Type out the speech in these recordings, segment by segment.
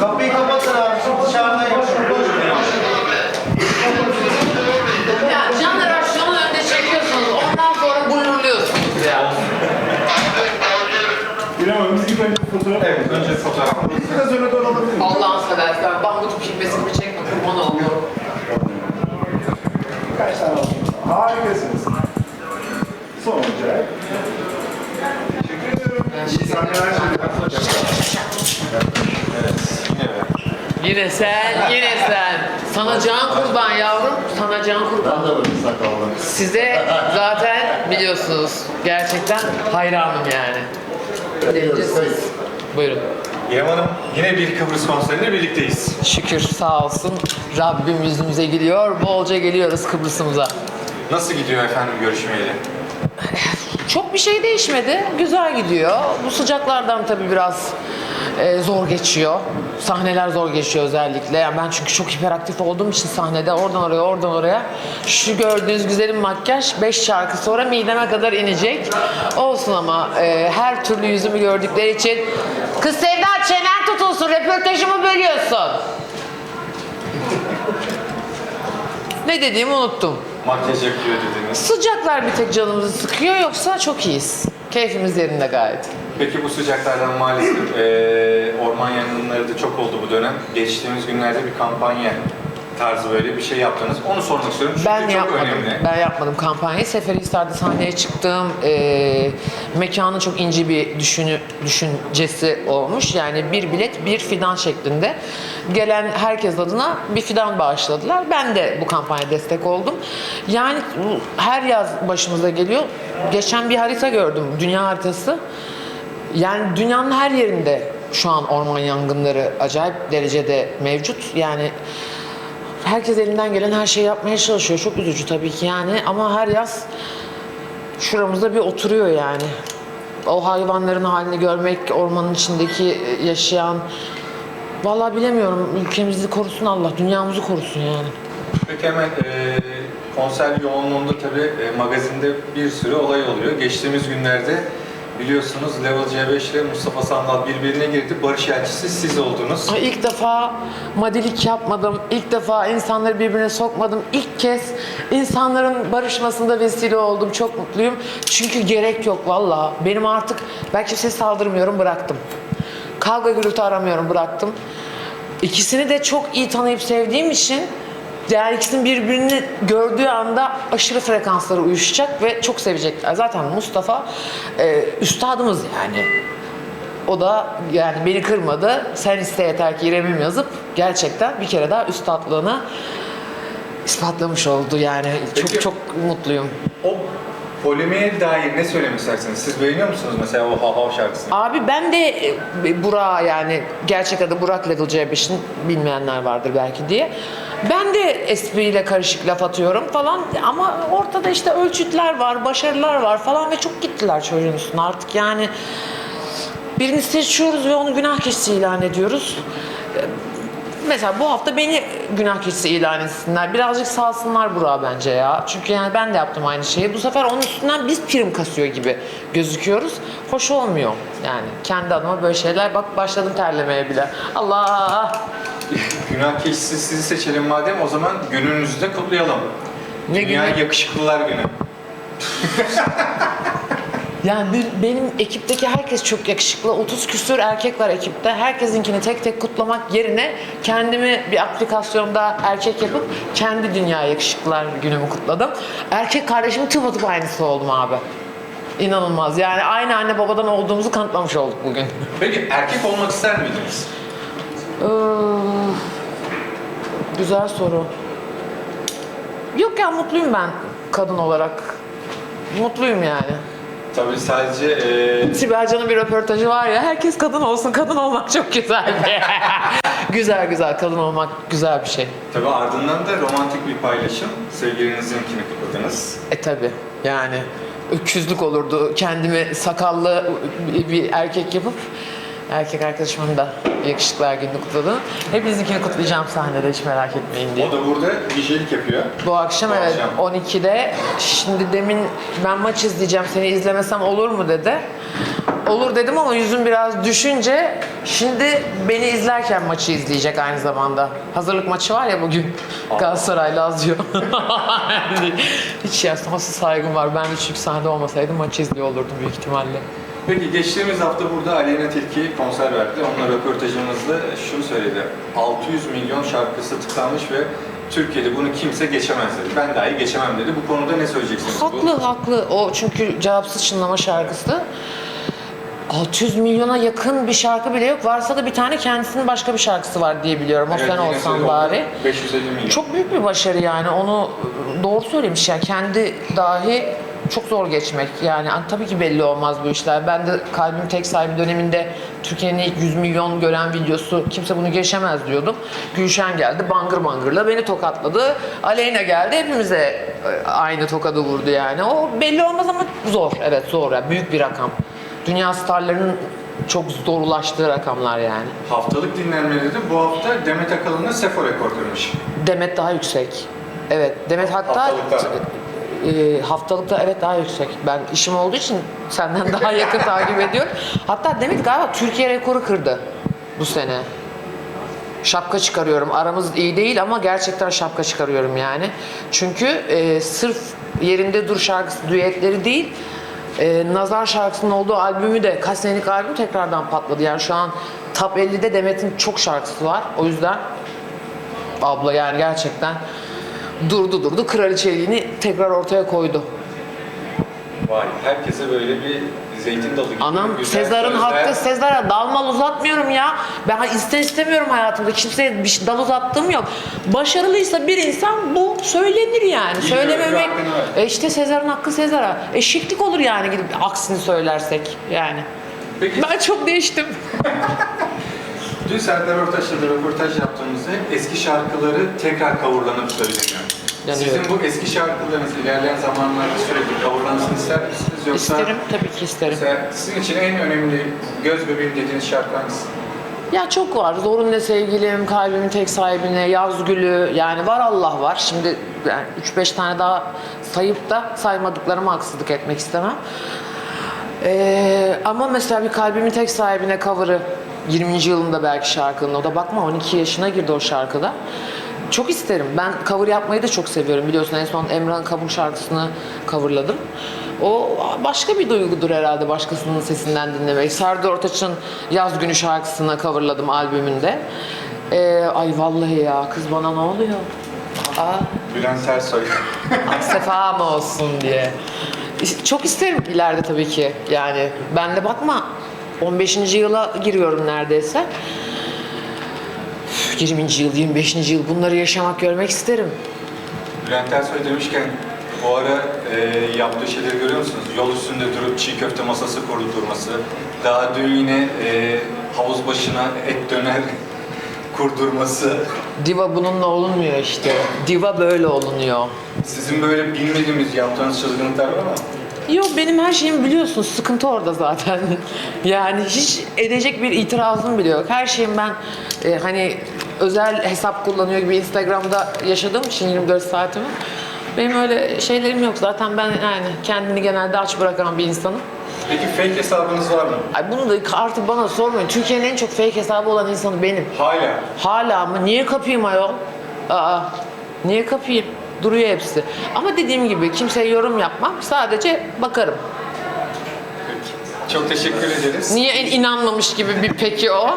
Kapıyı kapatın abi. Şimdi dışarıdayım. Ya jenerasyonun önünde çekiyorsunuz. Ondan sonra blurluyorsunuz ya. Hanım biz önce fotoğraf Evet, önce fotoğraf. Biraz öne doğru alabilir miyim? Allah'ın seversen bangut filmesini çekme kurban oluyorum. Kaç tane olsun? Harikasınız. Son olacak. Teşekkür ederim. İyi sahneler Yine sen, yine sen. Sana can kurban yavrum, sana can kurban. Size zaten biliyorsunuz gerçekten hayranım yani. Buyurun. İrem Hanım yine bir Kıbrıs konserinde birlikteyiz. Şükür sağ olsun Rabbim yüzümüze geliyor. Bolca geliyoruz Kıbrıs'ımıza. Nasıl gidiyor efendim görüşmeyeli? Çok bir şey değişmedi. Güzel gidiyor. Bu sıcaklardan tabii biraz e, zor geçiyor. Sahneler zor geçiyor özellikle. Yani ben çünkü çok hiperaktif olduğum için sahnede oradan oraya oradan oraya. Şu gördüğünüz güzelim makyaj 5 şarkı sonra mideme kadar inecek. Olsun ama e, her türlü yüzümü gördükleri için Kız Sevda çenen tutulsun röportajımı bölüyorsun. ne dediğimi unuttum. Makyaj yapıyor dediniz. Sıcaklar bir tek canımızı sıkıyor yoksa çok iyiyiz. Keyfimiz yerinde gayet. Peki bu sıcaklardan maalesef eee, orman yangınları da çok oldu bu dönem. Geçtiğimiz günlerde bir kampanya tarzı böyle bir şey yaptınız. Onu sormak istiyorum çünkü Ben çok yapmadım. önemli. Ben yapmadım kampanyayı. Seferihisar'da sahneye çıktığım e, mekanın çok ince bir düşünü, düşüncesi olmuş. Yani bir bilet bir fidan şeklinde. Gelen herkes adına bir fidan bağışladılar. Ben de bu kampanya destek oldum. Yani her yaz başımıza geliyor. Geçen bir harita gördüm. Dünya haritası. Yani dünyanın her yerinde şu an orman yangınları acayip derecede mevcut. Yani herkes elinden gelen her şeyi yapmaya çalışıyor. Çok üzücü tabii ki yani ama her yaz şuramızda bir oturuyor yani. O hayvanların halini görmek, ormanın içindeki yaşayan Vallahi bilemiyorum. Ülkemizi korusun Allah, dünyamızı korusun yani. Peki hemen eee, konser yoğunluğunda tabii e, magazinde bir sürü olay oluyor. Geçtiğimiz günlerde biliyorsunuz Level C5 ile Mustafa Sandal birbirine girdi. Barış elçisi siz oldunuz. Ay, İlk defa madilik yapmadım. İlk defa insanları birbirine sokmadım. İlk kez insanların barışmasında vesile oldum. Çok mutluyum. Çünkü gerek yok valla. Benim artık ben kimseye saldırmıyorum bıraktım. Kavga gürültü aramıyorum bıraktım. İkisini de çok iyi tanıyıp sevdiğim için yani ikisinin birbirini gördüğü anda aşırı frekansları uyuşacak ve çok sevecekler. Zaten Mustafa e, üstadımız yani. O da yani beni kırmadı. Sen iste yeter ki İrem'im yazıp gerçekten bir kere daha üstadlığını ispatlamış oldu yani. Peki. Çok çok mutluyum. O polemiğe dair ne söylemek istersiniz? Siz beğeniyor musunuz mesela o Hav Hav şarkısını? Abi ben de e, Burak'a yani gerçek adı Burak Level C5'in bilmeyenler vardır belki diye. Ben de espriyle karışık laf atıyorum falan ama ortada işte ölçütler var, başarılar var falan ve çok gittiler çocuğun üstüne artık yani birini seçiyoruz ve onu günah keçisi ilan ediyoruz. Mesela bu hafta beni günah keçisi ilan etsinler. Birazcık salsınlar Burak'ı bence ya. Çünkü yani ben de yaptım aynı şeyi. Bu sefer onun üstünden biz prim kasıyor gibi gözüküyoruz. Hoş olmuyor yani. Kendi adıma böyle şeyler. Bak başladım terlemeye bile. Allah! Günah keçisi sizi seçelim madem o zaman gününüzü de kutlayalım. Ne Dünya günü? Yakışıklılar Günü. Yani bir- benim ekipteki herkes çok yakışıklı. 30 küsür erkek var ekipte. Herkesinkini tek tek kutlamak yerine kendimi bir aplikasyonda erkek yapıp kendi dünya yakışıklılar günümü kutladım. Erkek kardeşimin tıpatıp aynısı oldum abi. İnanılmaz. Yani aynı anne babadan olduğumuzu kanıtlamış olduk bugün. Peki erkek olmak ister miydiniz? Ee, güzel soru. Yok ya mutluyum ben kadın olarak. Mutluyum yani. Tabii sadece e, Sibel Can'ın bir röportajı var ya, herkes kadın olsun, kadın olmak çok güzel Güzel güzel, kadın olmak güzel bir şey. tabii ardından da romantik bir paylaşım. Sevgilinizinkini kutladınız. E tabi, yani öküzlük olurdu kendimi sakallı bir erkek yapıp erkek arkadaşımın da yakışıklar gününü kutladım. Hepinizinkini kutlayacağım sahnede hiç merak etmeyin diye. O da burada gecelik yapıyor. Bu akşam Bu evet akşam. 12'de. Şimdi demin ben maç izleyeceğim seni izlemesem olur mu dedi. olur dedim ama yüzüm biraz düşünce şimdi beni izlerken maçı izleyecek aynı zamanda. Hazırlık maçı var ya bugün Galatasaray Lazio. Hiç ya nasıl saygım var. Ben hiç yükseldi olmasaydım maçı izliyor olurdum büyük ihtimalle. Peki geçtiğimiz hafta burada Aleyna Tilki konser verdi. Onunla röportajımızda şunu söyledi. 600 milyon şarkısı tıklanmış ve Türkiye'de bunu kimse geçemez dedi. Ben dahi geçemem dedi. Bu konuda ne söyleyeceksiniz? Bu- Haklı haklı. O çünkü cevapsız çınlama şarkısı. 600 milyona yakın bir şarkı bile yok. Varsa da bir tane kendisinin başka bir şarkısı var diye biliyorum. O Evet, sen olsan bari. 550 milyon. Çok büyük bir başarı yani. Onu doğru söylemiş ya. Kendi dahi çok zor geçmek. Yani tabii ki belli olmaz bu işler. Ben de kalbim tek sahibi döneminde Türkiye'nin ilk 100 milyon gören videosu kimse bunu geçemez diyordum. Gülşen geldi bangır bangırla beni tokatladı. Aleyna geldi hepimize e, aynı tokadı vurdu yani. O belli olmaz ama zor. Evet zor. Yani büyük bir rakam. Dünya starlarının çok zorlaştığı rakamlar yani. Haftalık dinlenmeleri de bu hafta Demet Akalın'la Sefo rekor kırmış. Demet daha yüksek. Evet, Demet hatta Haftalıkta. E, haftalıkta evet daha yüksek. Ben işim olduğu için senden daha yakın takip ediyorum. Hatta Demet galiba Türkiye rekoru kırdı bu sene. Şapka çıkarıyorum. Aramız iyi değil ama gerçekten şapka çıkarıyorum yani. Çünkü e, sırf yerinde dur şarkısı düetleri değil, e, Nazar şarkısının olduğu albümü de kaç senelik albüm tekrardan patladı. Yani şu an Top 50'de Demet'in çok şarkısı var. O yüzden abla yani gerçekten durdu durdu kraliçeliğini tekrar ortaya koydu. Vay, herkese böyle bir zeytin dalı gibi. Anam güzel Sezar'ın sözler. hakkı Sezar'a dalmal uzatmıyorum ya. Ben iste istemiyorum hayatımda. Kimseye bir şey, dal uzattığım yok. Başarılıysa bir insan bu söylenir yani. Biliyor, Söylememek. hakkını ver. E işte Sezar'ın hakkı Sezar'a. Eşitlik olur yani gidip aksini söylersek yani. Peki Ben çok değiştim. dün Serdar Ortaç'la da röportaj yaptığımızda hep eski şarkıları tekrar coverlanıp söyleniyor. Yanıyorum. Sizin bu eski şarkılarınız ilerleyen zamanlarda sürekli coverlansın ister misiniz? Yoksa İsterim tabii ki isterim. Mesela sizin için en önemli göz bebeğim dediğiniz şarkı hangisi? Ya çok var. Zorun ne sevgilim, kalbimin tek sahibine, yaz gülü. Yani var Allah var. Şimdi yani 3-5 tane daha sayıp da saymadıklarıma haksızlık etmek istemem. Ee, ama mesela bir kalbimin tek sahibine cover'ı 20. yılında belki şarkının. O da bakma 12 yaşına girdi o şarkıda. Çok isterim. Ben cover yapmayı da çok seviyorum. Biliyorsun en son Emrah'ın Kabuk şarkısını coverladım. O başka bir duygudur herhalde başkasının sesinden dinlemek. Serdar Ortaç'ın Yaz Günü şarkısını coverladım albümünde. Ee, ay vallahi ya kız bana ne oluyor? Aa, Bülent Ersoy. sefa mı olsun diye. Çok isterim ileride tabii ki. Yani ben de bakma 15. yıla giriyorum neredeyse. Üf, 20. yıl, 25. yıl bunları yaşamak, görmek isterim. Bülent Ersoy demişken bu ara e, yaptığı şeyleri görüyor musunuz? Yol üstünde durup çiğ köfte masası kurdurması. Daha dün yine e, havuz başına et döner kurdurması. Diva bununla olunmuyor işte. Diva böyle olunuyor. Sizin böyle bilmediğimiz yaptığınız çılgınlıklar var mı? Yok benim her şeyimi biliyorsun. Sıkıntı orada zaten. yani hiç edecek bir itirazım bile yok. Her şeyim ben e, hani özel hesap kullanıyor gibi Instagram'da yaşadığım için 24 saatimi. Benim öyle şeylerim yok. Zaten ben yani kendini genelde aç bırakan bir insanım. Peki fake hesabınız var mı? Ay bunu da artık bana sormayın. Türkiye'nin en çok fake hesabı olan insanı benim. Hala. Hala mı? Niye kapayım ayol? Aa, niye kapayım? Duruyor hepsi. Ama dediğim gibi kimseye yorum yapmam. Sadece bakarım. Çok teşekkür ederiz. Niye en inanmamış gibi bir peki o?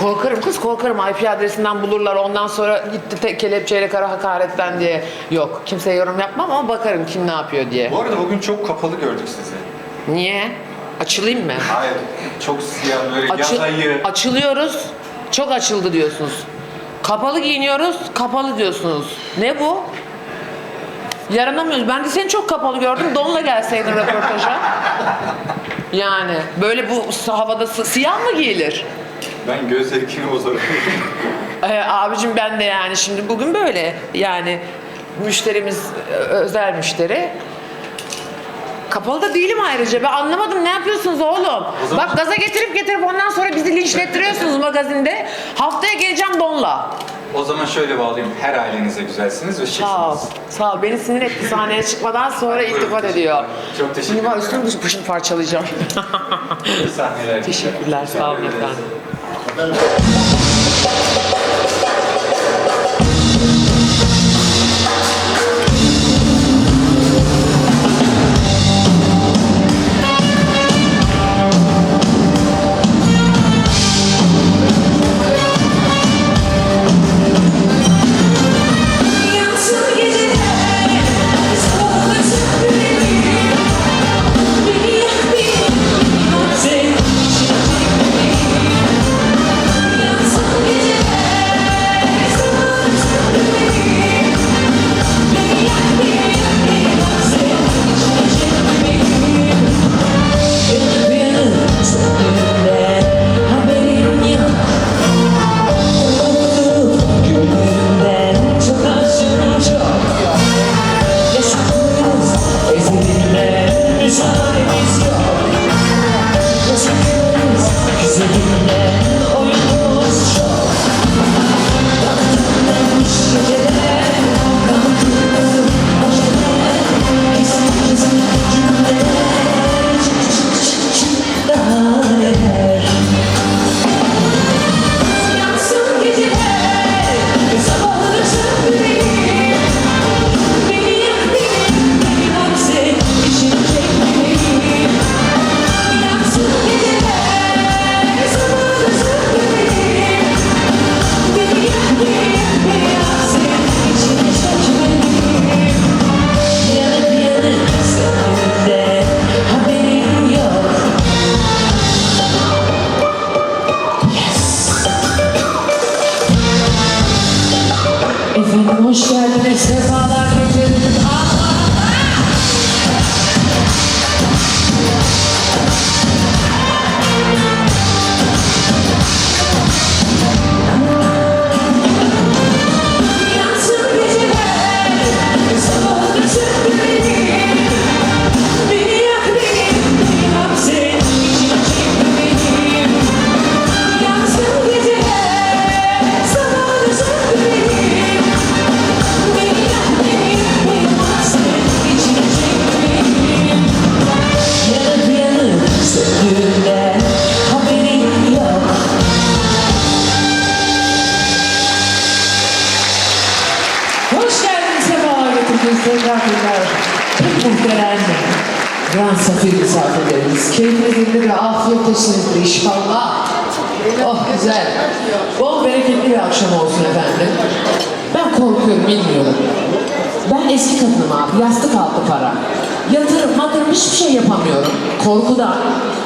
korkarım kız korkarım IP adresinden bulurlar ondan sonra gitti te- kelepçeyle kara hakaretten diye. Yok kimseye yorum yapmam ama bakarım kim ne yapıyor diye. Bu arada bugün çok kapalı gördük sizi. Niye? Açılayım mı? Hayır. Çok siyah böyle Açı- yaz ayı. açılıyoruz. Çok açıldı diyorsunuz. Kapalı giyiniyoruz. Kapalı diyorsunuz. Ne bu? Yaranamıyoruz. Ben de seni çok kapalı gördüm. Donla gelseydin röportaja. Yani böyle bu havada sı- siyah mı giyilir? Ben göz zevkini bozarım. Ee, abicim ben de yani şimdi bugün böyle yani müşterimiz e, özel müşteri. Kapalı da değilim ayrıca. Ben anlamadım ne yapıyorsunuz oğlum? zaman- Bak gaza getirip getirip ondan sonra bizi linçlettiriyorsunuz magazinde. Haftaya geleceğim donla. O zaman şöyle bağlayayım. Her ailenize güzelsiniz ve. Sağ ol. Sağ ol. Beni sinir etti sahneye çıkmadan sonra iltifat ediyor. Çok teşekkür Şimdi ederim. üstümü başını parçalayacağım. İyi sahneler. Teşekkürler. Sağ olun efendim. Obrigado. Hoş geldiniz, sefalar getirdiniz. Keyfiniz yerinde afiyet taşınızdır inşallah. Oh güzel. Bol bereketli bir akşam olsun efendim. Ben korkuyorum bilmiyorum. Ben eski kadınım abi. Yastık altı para. Yatırım, matırım hiçbir şey yapamıyorum. Korkudan.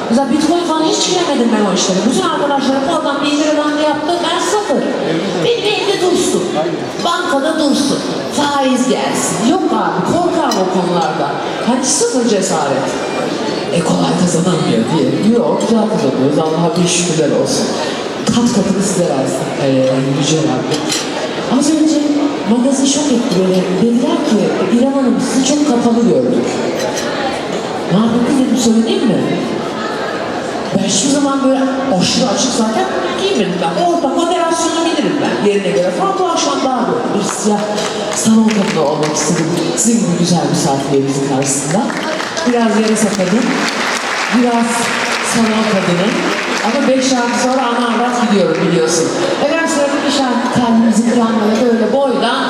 Mesela bitcoin falan hiç giremedim ben o işlere. Bütün arkadaşlarım oradan bir liradan yaptı? Ben sıfır. Benim evde dursun. Bankada dursun. Faiz gelsin. Yok abi korkarım o konularda. Hani sıfır cesaret. E kolay kazanılmıyor diye. Yok güzel kazanıyoruz. Allah'a bir şükürler olsun. Kat katını size versin. Ee, Yüce Rabbim. Az önce magazin şok etti beni. Dediler ki İrem Hanım sizi çok kapalı gördük. Ne yapayım dedim söyleyeyim mi? Ben hiçbir zaman böyle aşırı açık zaten giymedim ben. Orada moderasyonu bilirim ben yerine göre falan. Bu akşam daha böyle bir siyah salon kadını olmak istedim. Sizin gibi güzel misafirimizin karşısında. Biraz yarasa kadın, biraz salon kadını. Ama beş şarkı sonra ana avrat gidiyorum biliyorsun. Efendim sırada bir şarkı kalbimizi kıranlara böyle boydan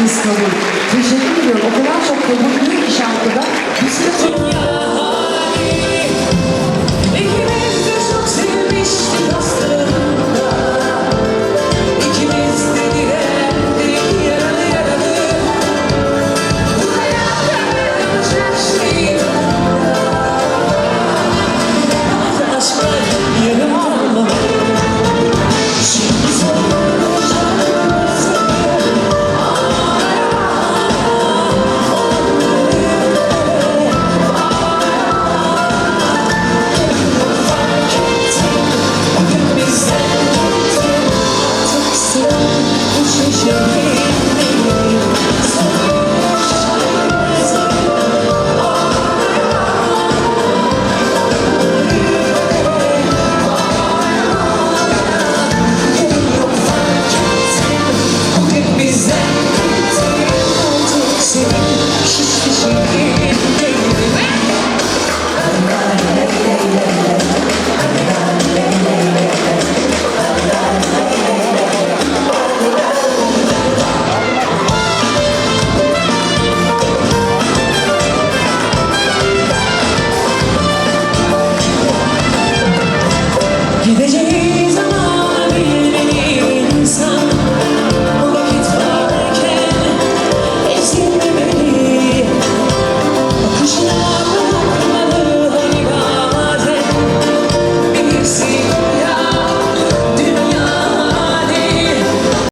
davetiniz kabul. Teşekkür ediyorum. O kadar çok kabul ediyor ki şarkıda. Bir süre sonra...